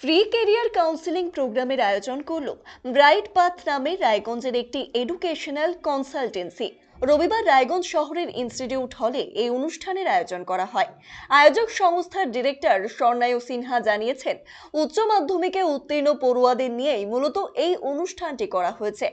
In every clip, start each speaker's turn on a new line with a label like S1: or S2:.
S1: Free career counselling প্রোগ্রামের আয়োজন করল ব্রাইট পাথ নামে রায়গঞ্জের একটি এডুকেশনাল কনসালটেন্সি রবিবার রায়গঞ্জ শহরের ইনস্টিটিউট হলে এই অনুষ্ঠানের আয়োজন করা হয়। আয়োজক সংস্থার ডিরেক্টর স্বর্ণায়ু সিনহা জানিয়েছেন, উচ্চ মাধ্যমিকে উত্তীর্ণ পড়ুয়াদের নিয়েই মূলত এই অনুষ্ঠানটি করা হয়েছে।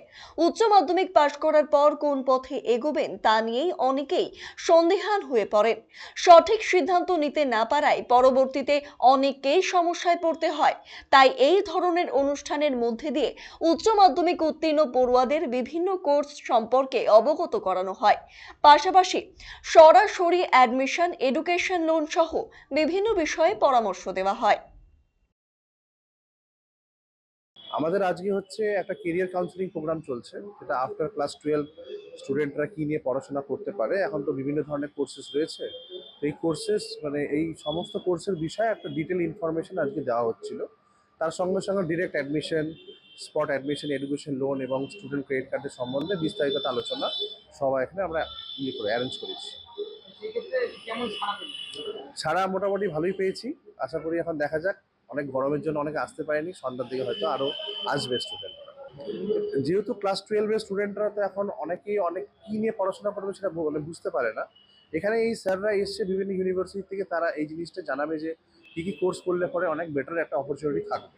S1: উচ্চ মাধ্যমিক পাশ করার পর কোন পথে এগোবেন তা নিয়েই অনেকেই সন্দেহান হয়ে পড়েন। সঠিক সিদ্ধান্ত নিতে না পারায় পরবর্তীতে অনেককেই সমস্যায় পড়তে হয়। তাই এই ধরনের অনুষ্ঠানের মধ্যে দিয়ে উচ্চ মাধ্যমিক উত্তীর্ণ পড়ুয়াদের বিভিন্ন কোর্স সম্পর্কে অবগত করানো হয়। পাশাপাশি সরাসরি অ্যাডমিশন এডুকেশন লোন সহ বিভিন্ন বিষয়ে পরামর্শ দেওয়া হয়।
S2: আমাদের আজকে হচ্ছে একটা কেরিয়ার কাউন্সিলিং প্রোগ্রাম চলছে। যেটা আফটার ক্লাস টুয়েলভ স্টুডেন্টরা কী নিয়ে পড়াশোনা করতে পারে, এখন তো বিভিন্ন ধরনের কোর্সেস রয়েছে। এই কোর্সেস মানে এই সমস্ত কোর্সের বিষয়ে একটা ডিটেল ইনফরমেশন আজকে দেওয়া হচ্ছিল। তার সঙ্গে সঙ্গে direct admission spot admission education loan এবং স্টুডেন্ট ক্রেডিট কার্ডের সম্বন্ধে বিস্তারিত আলোচনা সবাই এখানে আমরা ইয়ে করে অ্যারেঞ্জ করেছি। ছাড়া মোটামুটি ভালোই পেয়েছি। আশা করি এখন দেখা যাক। অনেক গরমের জন্য অনেকে আসতে পারেনি সন্ধ্যার দিকে হয়তো আরও আসবে স্টুডেন্ট যেহেতু ক্লাস টুয়েলভের স্টুডেন্টরা তো এখন অনেকেই অনেক কী নিয়ে পড়াশোনা করবে সেটা মানে বুঝতে পারে না। এখানে এই স্যাররা এসছে বিভিন্ন ইউনিভার্সিটি থেকে তারা এই জিনিসটা জানাবে যে কী কী কোর্স করলে পরে অনেক বেটার একটা অপরচুনিটি থাকবে।